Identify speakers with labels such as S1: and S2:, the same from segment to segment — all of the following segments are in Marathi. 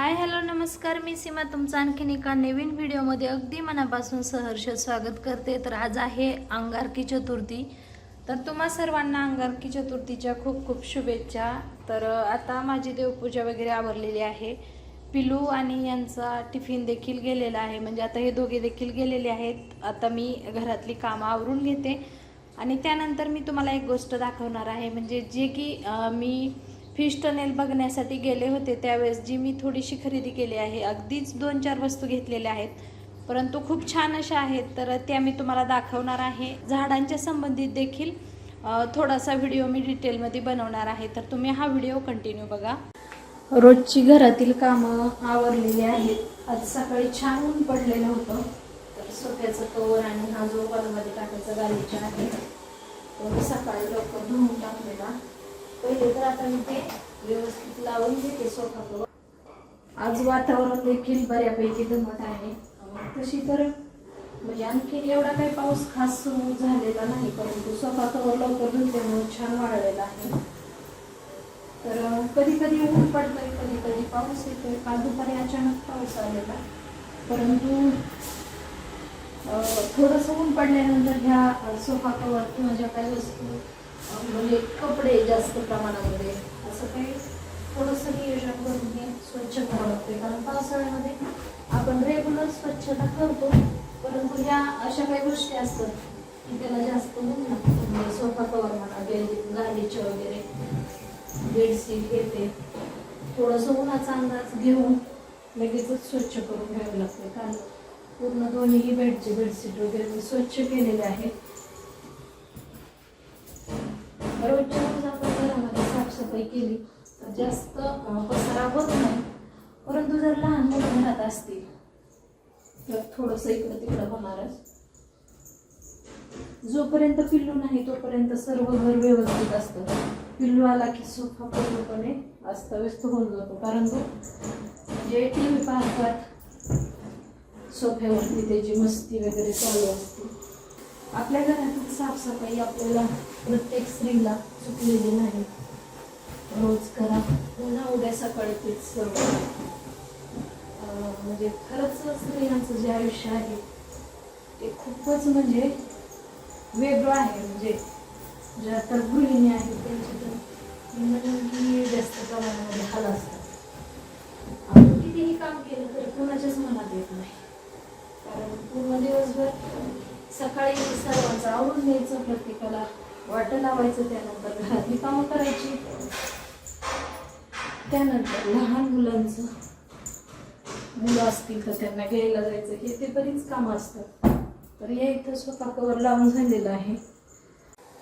S1: हाय हॅलो नमस्कार. मी सीमा. तुमचं आणखीन एका नवीन व्हिडिओमध्ये अगदी मनापासून सहर्ष स्वागत करते. तर आज आहे अंगारकी चतुर्थी. तर तुम्हा सर्वांना अंगारकी चतुर्थीच्या खूप खूप शुभेच्छा. तर आता माझी देवपूजा वगैरे आवरलेली आहे. पिलू आणि यांचा टिफिन देखील गेलेला आहे. म्हणजे आता हे दोघे देखील गेलेले आहेत. आता मी घरातली कामं आवरून घेते. आणि त्यानंतर मी तुम्हाला एक गोष्ट दाखवणार आहे. म्हणजे जे की मी फिश टनेल बघण्यासाठी गेले होते त्यावेळेस जी मी थोडीशी खरेदी केली आहे अगदीच दोन चार वस्तू घेतलेल्या आहेत. परंतु खूप छान अशा आहेत तर त्या मी तुम्हाला दाखवणार आहे. झाडांच्या संबंधित देखील थोडासा व्हिडिओ मी डिटेलमध्ये बनवणार आहे तर तुम्ही हा व्हिडिओ कंटिन्यू बघा. रोजची घरातील कामं आवरलेली आहेत. आज सकाळी छान ऊन पडलेलं होतं. तर सोफ्याचं कवर आणि हा जो वरमध्ये टाकायचा गालीचा आहे तो सकाळी लवकर धुवून टाकलेला. पहिले तर आता मी ते व्यवस्थित लावून घेते सोफा आज वातावरण देखील बऱ्यापैकी दमट आहे. तशी तर म्हणजे आणखी एवढा काही पाऊस खास सुरू झालेला नाही परंतु सोफा कवर लवकर धुतल्यामुळे छान वाढलेला आहे. तर कधी कधी ऊन पडतंय कधी कधी पाऊस येतोय. काल दुपारी अचानक पाऊस आलेला. परंतु अं, थोडंसं ऊन पडल्यानंतर ह्या सोफा कवर किंवा ज्या काही वस्तू म्हणजे कपडे जास्त प्रमाणामध्ये असं काही थोडंसं नियोजन करून हे स्वच्छ करावं लागते कारण पावसाळ्यामध्ये आपण रेग्युलर स्वच्छता करतो परंतु ह्या अशा काही गोष्टी असतात की त्याला जास्त होऊन लागतं. म्हणजे सोफा कवर म्हणा गे- गाडीचे वगैरे बेडशीट हे ते थोडंसं उन्हाचा अंदाज घेऊन लगेचच स्वच्छ करून घ्यावे लागते कारण पूर्ण दोन्हीही बेडचे बेडशीट वगैरे मी स्वच्छ केलेले आहेत. रोजच्या रोज आपण घरामध्ये साफसफाई केली तर जास्त पसारा होत नाही. परंतु जर लहान मुलं घरात असतील तर थोडंसं इकडं तिकडं होणारच. जोपर्यंत पिल्लू नाही तोपर्यंत सर्व घर व्यवस्थित असतं. पिल्लू आला की सोफा पूर्णपणे अस्तव्यस्त होऊन जातो. कारण तो जे टी व्ही पाहतात सोफ्यावरती त्याची मस्ती वगैरे चालू असते. आपल्या घरातील साफसफाई आपल्याला प्रत्येक स्त्रीला चुकलेली नाही. रोज करा पुन्हा उद्या सकाळी तेच सर्व म्हणजे खरंच स्त्रियांचं जे आयुष्य आहे ते खूपच म्हणजे वेगळं आहे. म्हणजे ज्या तर गृहिणी आहेत त्यांची तर जास्त प्रमाणामध्ये हाल असतात. आपण कितीही काम केलं तरी कोणाच्याच मनात येत नाही. कारण पूर्ण दिवसभर सकाळी सर्वांचं आवरून द्यायचं प्रत्येकाला वाटं लावायचं त्यानंतर घरातली कामं करायची. त्यानंतर लहान मुलांचं मुलं असतील तर त्यांना घ्यायला जायचं. हे ते बरीच कामं असतात. तर या इथं स्वतः कवर लावून झालेलं आहे.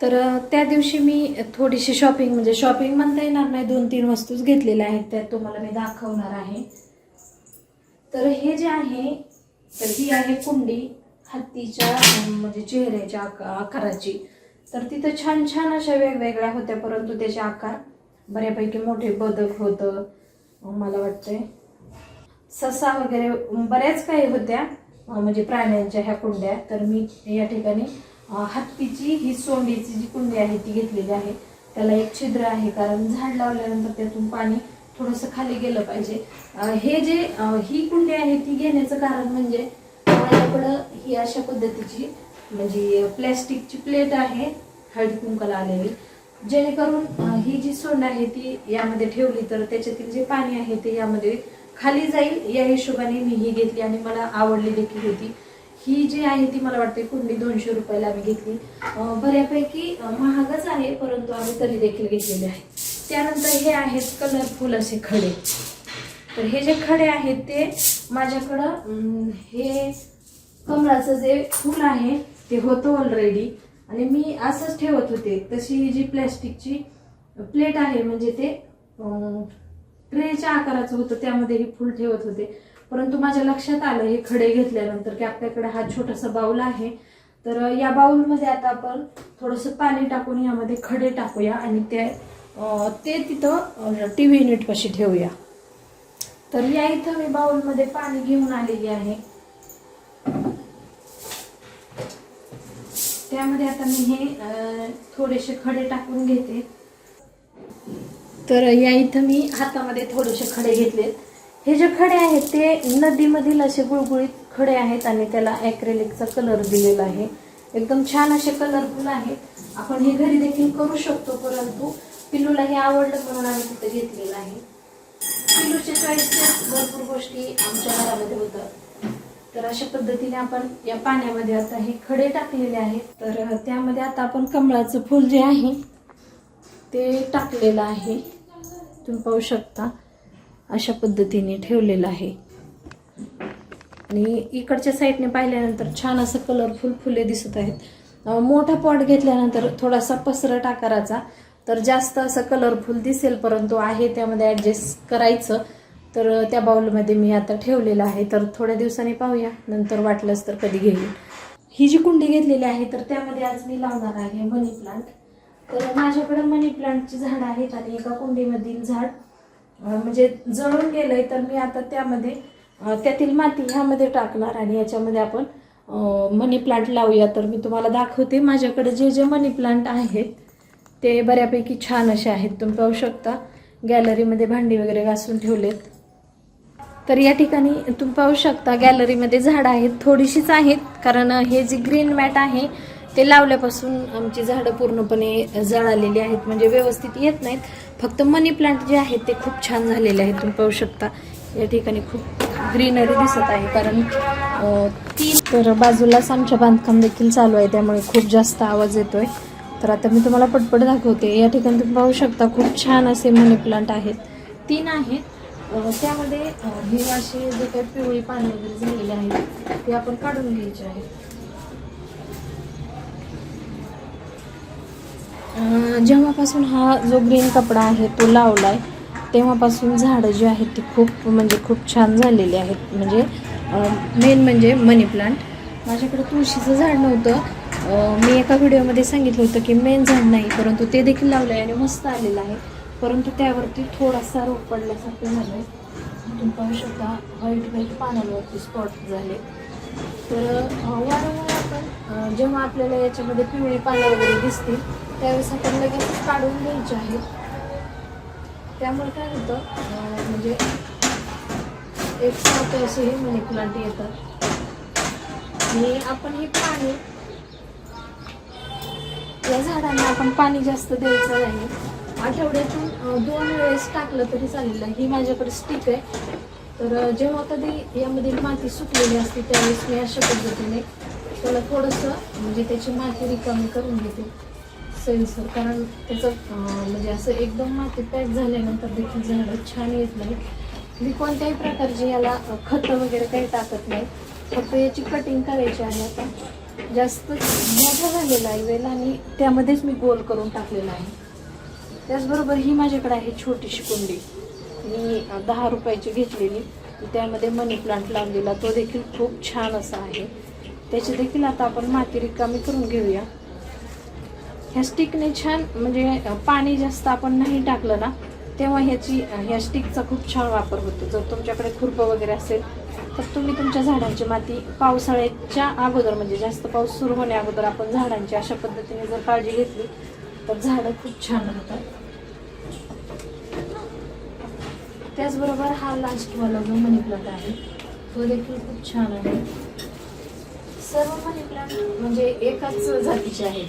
S1: तर त्या दिवशी मी थोडीशी शॉपिंग म्हणजे शॉपिंग म्हणता येणार नाही. दोन तीन वस्तूच घेतलेल्या आहेत त्या तुम्हाला मी दाखवणार आहे. तर हे जे आहे तर ही आहे कुंडी. हत्तीच्या म्हणजे चेहऱ्याच्या आका आकाराची. तर तिथं छान छान अशा वेगवेगळ्या होत्या परंतु त्याचे आकार बऱ्यापैकी मोठे बदक होतं मला वाटतंय. ससा वगैरे बऱ्याच काही होत्या म्हणजे प्राण्यांच्या ह्या कुंड्या. तर मी या ठिकाणी हत्तीची ही सोंडीची जी कुंडी आहे ती घेतलेली आहे. त्याला एक छिद्र आहे कारण झाड लावल्यानंतर त्यातून पाणी थोडंसं खाली गेलं पाहिजे. हे जे ही कुंडी आहे ती घेण्याचं कारण म्हणजे माझ्याकडं ही अशा पद्धतीची म्हणजे प्लॅस्टिकची प्लेट आहे हळदी कुंकाला आलेली. जेणेकरून ही जी सोंड आहे ती यामध्ये ठेवली तर त्याच्यातील जे पाणी आहे ते यामध्ये खाली जाईल. या हिशोबाने मी ही घेतली आणि मला आवडली देखील होती. ही जी आहे ती मला वाटते कुंडी दोनशे रुपयाला आम्ही घेतली. बऱ्यापैकी महागच आहे परंतु आम्ही तरी देखील घेतलेले आहे. त्यानंतर हे आहेत कलरफुल असे खडे. तर हे जे खडे आहेत ते माझ्याकडं हे कमळाचं जे फूल आहे ते होतं ऑलरेडी आणि मी असंच ठेवत होते. तशी ही जी प्लॅस्टिकची प्लेट आहे म्हणजे ते ट्रेच्या आकाराचं होतं त्यामध्ये हे फुल ठेवत होते. परंतु माझ्या लक्षात आलं हे खडे घेतल्यानंतर की आपल्याकडे हा छोटासा बाऊल आहे. तर या बाऊलमध्ये आता आपण थोडंसं पाणी टाकून यामध्ये खडे टाकूया आणि ते ते तिथं टी व्ही युनिटपाशी ठेवूया. तर या इथं मी बाउलमध्ये पाणी घेऊन आलेली आहे. त्यामध्ये आता मी हे थोडेसे खडे टाकून घेते. तर या इथं मी हातामध्ये थोडेसे खडे घेतलेत. हे जे खडे आहेत ते नदीमधील असे गुळगुळीत खडे आहेत आणि त्याला ॲक्रेलिकचा कलर दिलेला आहे. एकदम छान असे कलरफुल आहेत आपण हे घरी देखील करू शकतो परंतु पिल्लूला हे आवडलं म्हणून आम्ही तिथं घेतलेलं आहे. पिल्लूच्या चॉईसचे भरपूर गोष्टी आमच्या घरामध्ये होतात. तर अशा पद्धतीने आपण या पाण्यामध्ये आता हे खडे टाकलेले आहेत. तर त्यामध्ये आता आपण कमळाचं फूल जे आहे ते टाकलेलं आहे. तुम्ही पाहू शकता अशा पद्धतीने ठेवलेलं आहे. आणि इकडच्या साईडने पाहिल्यानंतर छान असं कलरफुल फुले दिसत आहेत. मोठा पॉट घेतल्यानंतर थोडासा पसरट आकाराचा तर जास्त असं कलरफुल दिसेल परंतु आहे त्यामध्ये ॲडजस्ट करायचं. तर त्या बाऊलमध्ये मी आता ठेवलेलं आहे. तर थोड्या दिवसांनी पाहूया. नंतर वाटलंच तर कधी घेईल. ही जी कुंडी घेतलेली आहे तर त्यामध्ये आज मी लावणार आहे मनी प्लांट तर माझ्याकडे मनी प्लांटची झाडं आहेत आणि एका कुंडीमधील झाड म्हणजे जळून गेलंय तर मी आता त्यामध्ये त्यातील माती ह्यामध्ये टाकणार आणि याच्यामध्ये आपण मनी प्लांट लावूया. तर मी तुम्हाला दाखवते माझ्याकडे जे जे मनी प्लांट आहेत ते बऱ्यापैकी छान असे आहेत. तुम्ही पाहू शकता. गॅलरीमध्ये भांडी वगैरे घासून ठेवलेत. तर या ठिकाणी तुम्ही पाहू शकता गॅलरीमध्ये झाडं आहेत थोडीशीच आहेत. कारण हे जे ग्रीन मॅट आहे ते लावल्यापासून आमची झाडं पूर्णपणे जळालेली आहेत. म्हणजे व्यवस्थित येत नाहीत. फक्त मनी प्लांट जे आहेत ते खूप छान झालेले आहेत. तुम्ही पाहू शकता. या ठिकाणी खूप ग्रीनरी दिसत आहे. कारण ती तीन तर बाजूलाच आमच्या बांधकाम देखील चालू आहे. त्यामुळे खूप जास्त आवाज येतोय. तर आता मी तुम्हाला पटपट दाखवते. या ठिकाणी तुम्ही पाहू शकता खूप छान असे मनी प्लांट आहेत. तीन आहेत. त्यामध्ये अं, हे असे जे काही पिवळी पानं वगैरे झालेले आहेत ते आपण काढून घ्यायचे आहेत. जेव्हापासून हा जो ग्रीन कपडा आहे तो लावला आहे तेव्हापासून झाडं जी आहेत ती खूप म्हणजे खूप छान झालेली आहेत. म्हणजे मेन म्हणजे मनी प्लांट माझ्याकडे तुळशीचं झाड नव्हतं. मी एका व्हिडिओमध्ये सांगितलं होतं की मेन झाड नाही परंतु ते देखील लावलं आहे आणि मस्त आलेलं आहे. परंतु त्यावरती थोडासा रोग पडल्यासारखं झालं तुम्ही पाहू शकता व्हाईट व्हाईट पानांवरती स्पॉट झाले. तर वारंवार आपण जेव्हा आपल्याला याच्यामध्ये पिवळी पानं वगैरे दिसतील त्यावेळेस आपण लगेच काढून घ्यायचे आहेत. त्यामुळे काय होतं म्हणजे एक साथ असे हे मनी प्लांट येतात. आणि आपण हे पाणी या झाडांना आपण पाणी जास्त द्यायचं नाही. आठवड्यातून दोन वेळेस टाकलं तरी चालेल. ही माझ्याकडे स्टिक आहे. तर जेव्हा कधी यामधील माती सुकलेली असते त्यावेळेस मी अशा पद्धतीने त्याला थोडंसं म्हणजे त्याची माती रिकामी करून घेते. सेन्सर कारण त्याचं म्हणजे असं एकदम माती पॅक झाल्यानंतर देखील झाडं छान येत नाही मी कोणत्याही प्रकारची याला खतं वगैरे काही टाकत नाही. फक्त याची कटिंग करायची आहे. आता जास्त मोठा झालेला आहे वेल आणि त्यामध्येच मी गोल करून टाकलेला आहे. त्याचबरोबर ही माझ्याकडे आहे छोटीशी कुंडी. मी दहा रुपयाची घेतलेली. त्यामध्ये मनी प्लांट लावलेला. तो देखील खूप छान असा आहे. त्याची देखील आता आपण माती रिकामी करून घेऊया. ह्या स्टिकने छान म्हणजे पाणी जास्त आपण नाही टाकलं ना तेव्हा ह्याची ह्या स्टिकचा खूप छान वापर होतो. जर तुमच्याकडे खुरपं वगैरे असेल तर तुम्ही तुमच्या झाडांची माती पावसाळ्याच्या अगोदर म्हणजे जास्त पाऊस सुरू होण्या अगोदर आपण झाडांची अशा पद्धतीने जर काळजी घेतली तर झाडं खूप छान राहतात. त्याचबरोबर हा लास्टवाला जो मनी प्लांट आहे तो देखील खूप छान आहे. सर्व मनी प्लांट म्हणजे एकाच जातीचे आहेत.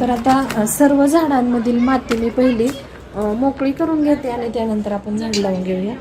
S1: तर आता सर्व झाडांमधील माती मी पहिली मोकळी करून घेते आणि त्यानंतर आपण झाड लावून घेऊया.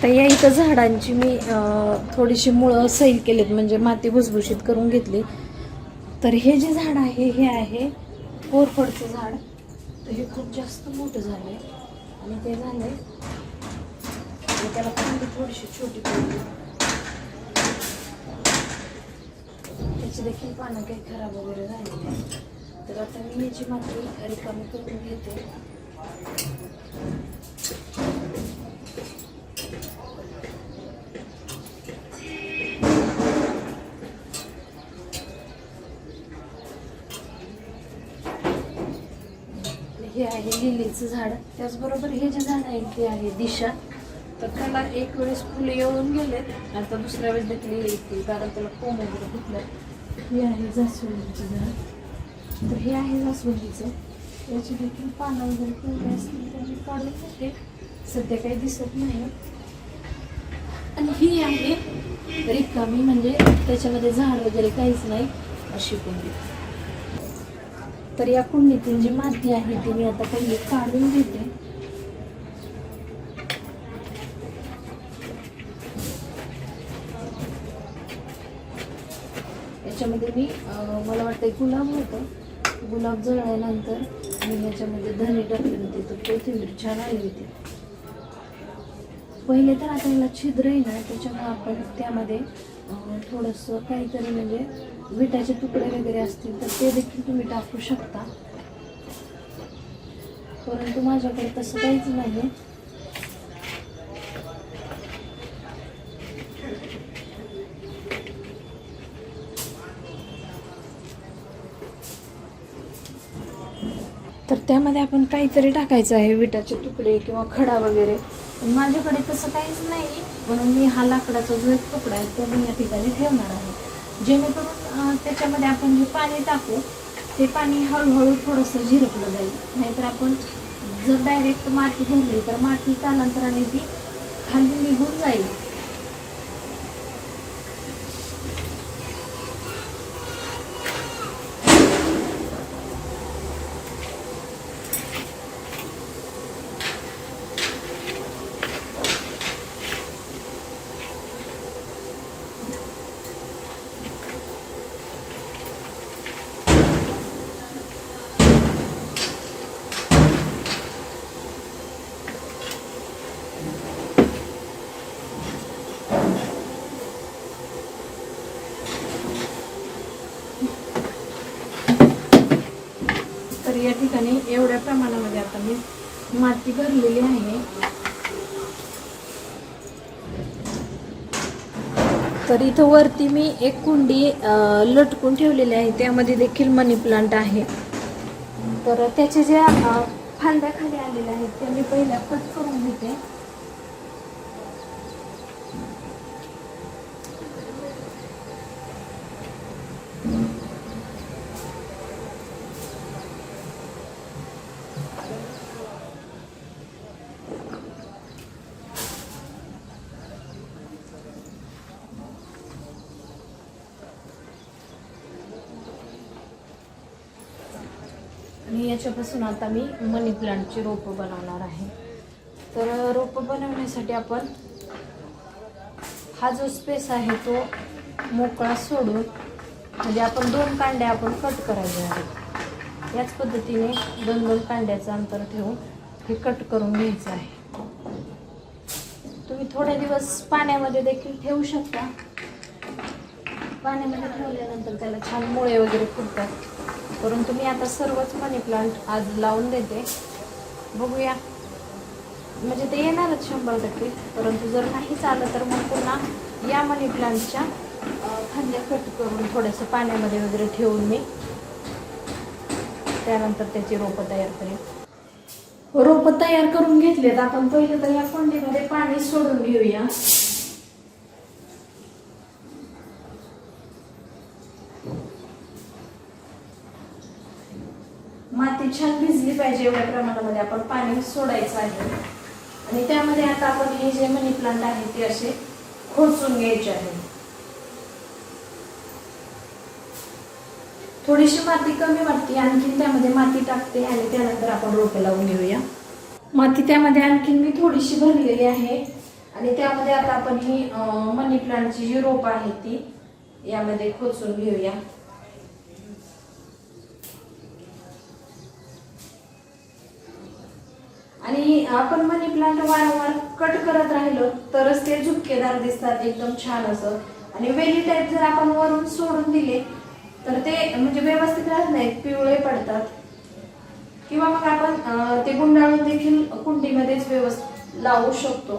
S1: आता या इथं झाडांची मी थोडीशी मुळं सैल केलीत म्हणजे माती भुसभुशीत करून घेतली. तर हे जे झाड आहे हे आहे कोरफडचं झाड. तर हे खूप जास्त मोठं झालं आहे आणि ते झालं आणि त्याला कुंडी थोडीशी छोटी पडली त्याची देखील पानं काही खराब वगैरे झाली आहेत. तर आता मी याची माती रिकामी करून घेते. हे आहे लिलीचं झाड. त्याचबरोबर हे जे झाड आहे ते आहे दिशा. तर त्याला एक वेळेस फुले येऊन गेलेत आता दुसऱ्या वेळेस देखील येतील कारण त्याला कोंब वगैरे फुटलं हे आहे जास्वंदीचं झाड. तर हे आहे जास्वंदीचं. याची देखील पानं वगैरे पिवळे असतील त्याची काढून घेते. सध्या काही दिसत नाही. आणि ही आहे रिकामी म्हणजे त्याच्यामध्ये झाड वगैरे काहीच नाही अशी कुंडी तर या कुंडीतील जी माती आहे ती मी आता पहिले काढून घेते. याच्यामध्ये मी मला वाटतं गुलाब होतं. गुलाब जळल्यानंतर मी याच्यामध्ये धने टाकले होते. तर कोथिंबीर छान आली होती. पहिले तर आता याला छिद्र आहे ना त्याच्यामुळे आपण त्यामध्ये थोडंसं काहीतरी म्हणजे विटाचे तुकडे वगैरे असतील तर ते देखील तुम्ही टाकू शकता. परंतु माझ्याकडे तसं काहीच नाही तर त्यामध्ये आपण काहीतरी टाकायचं आहे विटाचे तुकडे किंवा खडा वगैरे. पण माझ्याकडे तसं काहीच नाही म्हणून मी हा लाकडाचा जो एक तुकडा आहे तो मी या ठिकाणी ठेवणार आहे. जेणेकरून मग त्याच्यामध्ये आपण जे पाणी टाकू ते पाणी हळूहळू थोडंसं झिरपलं जाईल. नाहीतर आपण जर डायरेक्ट माती भरली तर माती कालांतराने ती खाली निघून जाईल तर या ठिकाणी एवढ्या प्रमाणामध्ये आता मी माती भरलेली आहे. तर इथं वरती मी एक कुंडी लटकून ठेवलेली आहे. त्यामध्ये देखील मनी प्लांट आहे. तर त्याच्या ज्या फांद्या खाली आलेल्या आहेत त्या मी पहिल्या कट करून घेते. आणि याच्यापासून आता मी मनी प्लांटची रोपं बनवणार आहे. तर रोपं बनवण्यासाठी आपण हा जो स्पेस आहे तो मोकळा सोडून म्हणजे आपण दोन कांड्या आपण कट करायचे आहेत. याच पद्धतीने दोन दोन कांड्याचं अंतर ठेवून हे कट करून घ्यायचं आहे. तुम्ही थोडे दिवस पाण्यामध्ये देखील ठेवू शकता. पाण्यामध्ये ठेवल्यानंतर त्याला छान मुळे वगैरे फुटतात. परंतु मी आता सर्वच मनी प्लांट आज लावून देते. बघूया. म्हणजे ते येणारच शंभर टक्के. परंतु जर नाही आलं तर मग पुन्हा या मनी प्लांटच्या फांद्या कट करून थोडंसं पाण्यामध्ये वगैरे ठेवून मी त्यानंतर त्याची रोपं तयार करेन. रोपं तयार करून घेतलेत. आपण पहिले तर या कुंडीमध्ये पाणी सोडून घेऊया माती छान भिजली पाहिजे एवढ्या प्रमाणामध्ये आपण पाणी सोडायचं आहे. आणि त्यामध्ये आता आपण हे जे मनी प्लांट आहे ते असे खोचून घ्यायचे आहे. थोडीशी माती कमी वाटते आणखीन त्यामध्ये माती टाकते आणि त्यानंतर आपण रोपे लावून घेऊया. माती त्यामध्ये आणखीन मी थोडीशी भरलेली आहे. आणि त्यामध्ये आता आपण ही मनी प्लांटची जी रोप आहे ती यामध्ये खोचून घेऊया. आणि आपण मनी प्लांट वारंवार कट करत राहिलो तरच ते झुपकेदार दिसतात एकदम छान असं. आणि वेली टाईप जर आपण वरून सोडून दिले तर ते म्हणजे व्यवस्थित राहत नाहीत पिवळे पडतात. किंवा मग आपण ते गुंडाळून देखील कुंडीमध्येच व्यवस्थित लावू शकतो.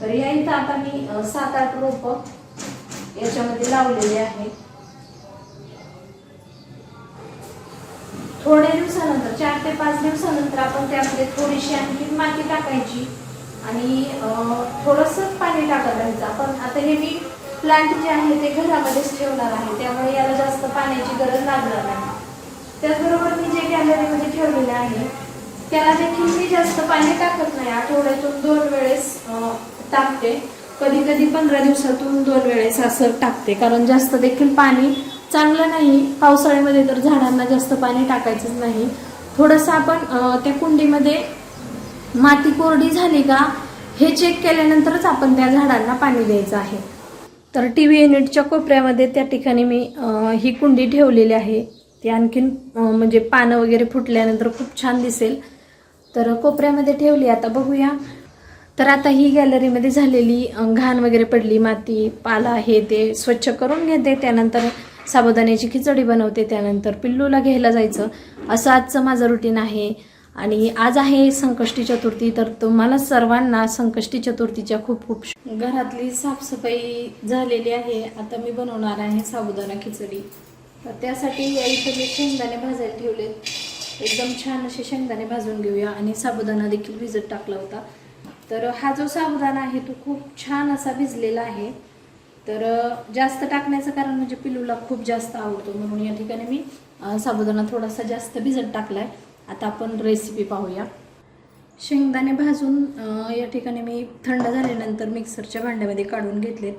S1: तर या इथं आता मी सात आठ रोप याच्यामध्ये लावलेले आहेत. थोड्या दिवसानंतर चार ते पाच दिवसानंतर आपण त्यामध्ये थोडीशी आणखी माती टाकायची आणि थोडस पाणी टाकत राहायचं. आपण आता हे मी प्लांट जे आहे ते घरामध्येच ठेवणार आहे. त्यामुळे याला जास्त पाण्याची गरज लागणार नाही. त्याचबरोबर मी जे गॅलरीमध्ये ठेवलेले आहे त्याला देखील मी जास्त पाणी टाकत नाही. आठवड्यातून दोन वेळेस टाकते. कधी कधी पंधरा दिवसातून दोन वेळेस असं टाकते. कारण जास्त देखील पाणी चांगलं नाही. पावसाळ्यामध्ये तर झाडांना जास्त पाणी टाकायचंच नाही. थोडंसं आपण त्या कुंडीमध्ये माती कोरडी झाली का हे चेक केल्यानंतरच आपण त्या झाडांना पाणी द्यायचं आहे. तर टी व्ही युनिटच्या कोपऱ्यामध्ये त्या ठिकाणी मी ही कुंडी ठेवलेली आहे. ती आणखीन म्हणजे पानं वगैरे फुटल्यानंतर खूप छान दिसेल. तर कोपऱ्यामध्ये ठेवली आता बघूया. तर आता ही गॅलरीमध्ये झालेली घाण वगैरे पडली माती पाला हे ते स्वच्छ करून घेते. त्यानंतर साबुदाण्याची खिचडी बनवते त्यानंतर पिल्लूला घ्यायला जायचं. असं आजचं माझं रुटीन आहे. आणि आज आहे संकष्टी चतुर्थी तर तुम्हाला सर्वांना संकष्टी चतुर्थीच्या खूप खूप घरातली साफसफाई झालेली आहे. आता मी बनवणार आहे साबुदाणा खिचडी. तर त्यासाठी या इथे मी शेंगदाणे भाजायला ठेवले. एकदम छान असे शेंगदाणे भाजून घेऊया. आणि साबुदाणा देखील भिजत टाकला होता. तर हा जो साबुदाणा आहे तो खूप छान असा भिजलेला आहे. तर जास्त टाकण्याचं कारण म्हणजे पिलूला खूप जास्त आवडतो. म्हणून या ठिकाणी मी साबुदाणा थोडासा जास्त भिजत आहे आता आपण रेसिपी पाहूया. शेंगदाणे भाजून या ठिकाणी मी थंड झाल्यानंतर मिक्सरच्या भांड्यामध्ये काढून घेतलेत.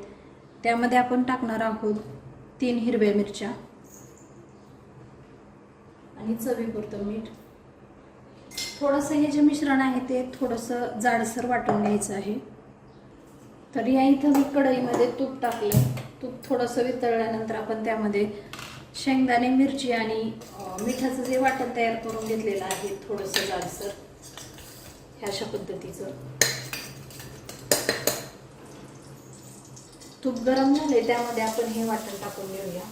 S1: त्यामध्ये आपण टाकणार आहोत तीन हिरव्या मिरच्या आणि चवीपुरतं मीठ. थोडंसं हे जे मिश्रण आहे ते थोडंसं जाडसर वाटून घ्यायचं आहे. तर या इथं मी कढईमध्ये तूप टाकलं. तूप थोडंसं वितळल्यानंतर आपण त्यामध्ये शेंगदाणे मिरची आणि मिठाचं जे वाटण तयार करून घेतलेलं आहे थोडंसं जाडसर. ह्या अशा पद्धतीचं. तूप गरम झाले त्यामध्ये आपण हे वाटण टाकून घेऊया.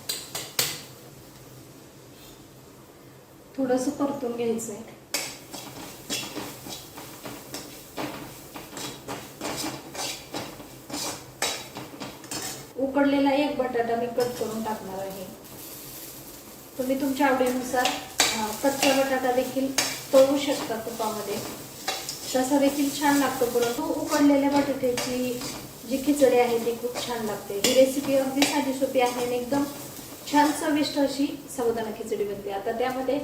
S1: थोडंसं परतून घ्यायचं आहे उकडलेला एक बटाटा मी कट करून टाकणार आहे. तुम्ही तुमच्या आवडीनुसार कच्चा बटाटा देखील तळू शकता तुपामध्ये. तसा देखील छान लागतो परंतु उकडलेल्या बटाट्याची जी खिचडी आहे ती खूप छान लागते. ही रेसिपी अगदी साधी सोपी आहे आणि एकदम छान चविष्ट अशी साबुदाणा खिचडी बनते. आता त्यामध्ये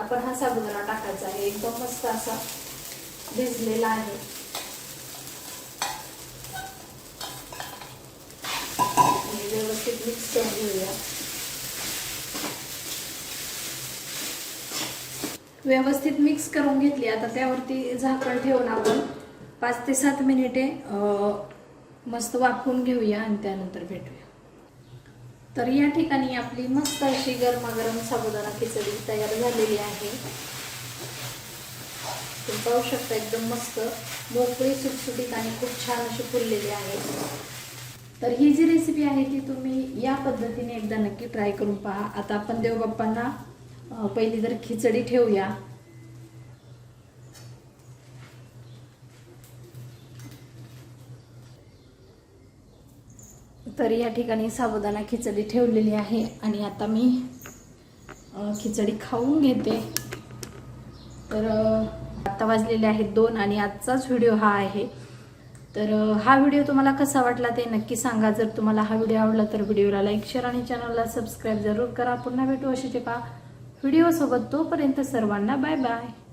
S1: आपण हा साबुदाणा टाकायचा आहे. एकदम मस्त असा भिजलेला आहे आणि व्यवस्थित मिक्स करून घेऊया व्यवस्थित मिक्स करून घेतली. आता त्यावरती झाकण ठेवून आपण पाच ते सात मिनिटे मस्त वाफवून घेऊया आणि त्यानंतर भेटूया. तर या ठिकाणी आपली मस्त अशी गरमागरम साबुदाणा खिचडी तयार झालेली आहे. तुम्ही पाहू शकता एकदम मस्त मोकळी सुटसुटीत आणि खूप छान अशी फुललेली आहे. तर ही जी रेसिपी आहे ती तुम्ही या पद्धतीने एकदा नक्की ट्राय करून पहा. आता आपण देवबाप्पांना पहिली तर खिचडी ठेवूया. तर या ठिकाणी साबुदाणा खिचडी ठेवलेली आहे आणि आता मी खिचडी खाऊन घेते. तर आत्ता आता वाजलेले आहेत दोन आणि आजचाच व्हिडिओ हा आहे. तर हा व्हिडिओ तुम्हाला कसा वाटला ते नक्की सांगा. जर तुम्हाला हा व्हिडिओ आवडला तर व्हिडिओला लाईक शेअर आणि चॅनलला सबस्क्राईब जरूर करा. पुन्हा भेटू अशीच एका व्हिडिओसोबत तोपर्यंत सर्वांना बाय बाय.